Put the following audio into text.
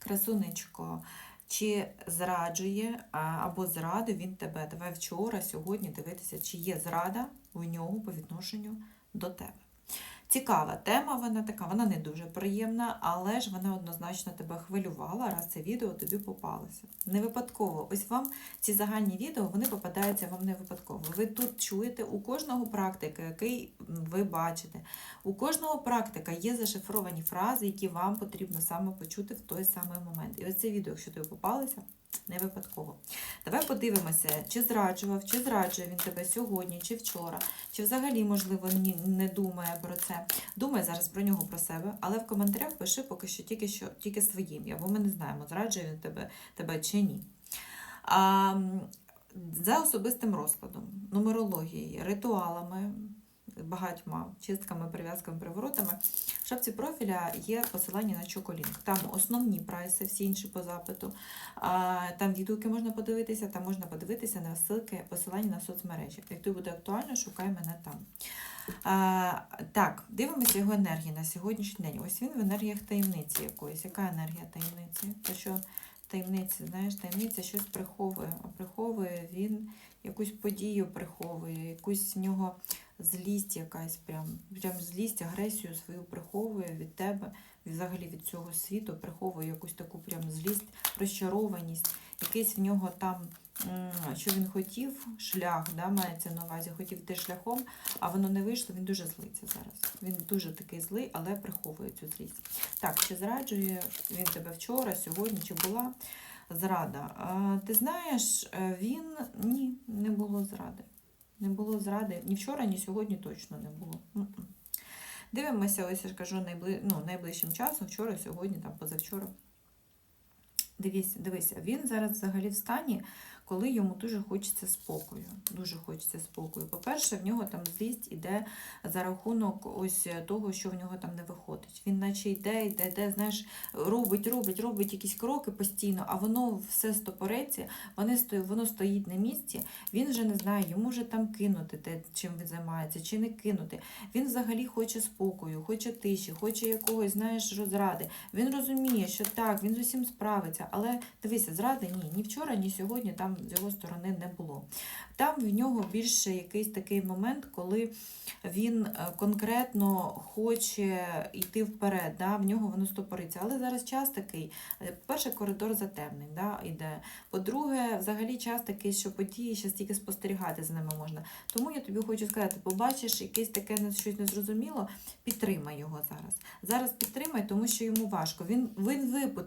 Красунечко, чи зраджує або зрадив він тебе? Давай вчора, сьогодні дивитися, чи є зрада у нього по відношенню до тебе. Цікава тема, вона така, вона не дуже приємна, але ж вона однозначно тебе хвилювала, раз це відео тобі попалося. Не випадково. Ось вам ці загальні відео вони попадаються вам не випадково. Ви тут чуєте у кожного практика, який ви бачите. У кожного практика є зашифровані фрази, які вам потрібно саме почути в той самий момент. І ось це відео, якщо тобі попалося, не випадково. Давай подивимося, чи зраджував, чи зраджує він тебе сьогодні, чи вчора, чи взагалі, можливо, не думає про це. Думай зараз про нього про себе, але в коментарях пиши поки що тільки що тільки своє ім'я, бо ми не знаємо, зраджує він тебе, тебе чи ні. А, за особистим розкладом, нумерологією, ритуалами, багатьма чистками, прив'язками, приворотами. В шапці профіля є посилання на Чоколінк. Там основні прайси, всі інші по запиту. Там відгуки можна подивитися, там можна подивитися на ссылки, посилання на соцмережі. Як тобі буде актуально, шукай мене там. А, так, дивимося його енергії на сьогоднішній день. Ось він в енергіях таємниці якоїсь. Яка енергія таємниці? То що таємниці, знаєш, таємниця щось приховує, а приховує він якусь подію приховує, якусь в нього злість якась, прям, прям злість, агресію свою приховує від тебе, взагалі від цього світу, приховує якусь таку прям злість, розчарованість, якийсь в нього там, що він хотів, шлях, да, мається на увазі, хотів йти шляхом, а воно не вийшло, він дуже злиться зараз. Він дуже такий злий, але приховує цю злість. Так, чи зраджує він тебе вчора, сьогодні, чи була зрада? Ти знаєш, е, він ні, не було зради. Не було зради ні вчора, ні сьогодні точно не було. Дивимося, ось я ж кажу, найбли... ну, найближчим часом, вчора, сьогодні, там, позавчора. Дивись, дивися, він зараз взагалі в стані, коли йому дуже хочеться спокою. Дуже хочеться спокою. По-перше, в нього там злість іде за рахунок ось того, що в нього там не виходить. Він наче йде, йде, йде, знаєш, робить, робить, робить якісь кроки постійно, а воно все стопореться, воно стоїть на місці. Він вже не знає, йому вже там кинути те, чим він займається, чи не кинути. Він взагалі хоче спокою, хоче тиші, хоче якогось, знаєш, розради. Він розуміє, що так, він з усім справиться, але дивися, зради ні, ні вчора, ні сьогодні там з його сторони не було. Там в нього більше якийсь такий момент, коли він е, конкретно хоче йти вперед, да? в нього воно стопориться. Але зараз час такий, е, по-перше, коридор затемний, да? йде. По-друге, взагалі час такий, що події ще тільки спостерігати за ними можна. Тому я тобі хочу сказати, побачиш якесь таке щось незрозуміло, підтримай його зараз. Зараз підтримай, тому що йому важко. Він, він випутає.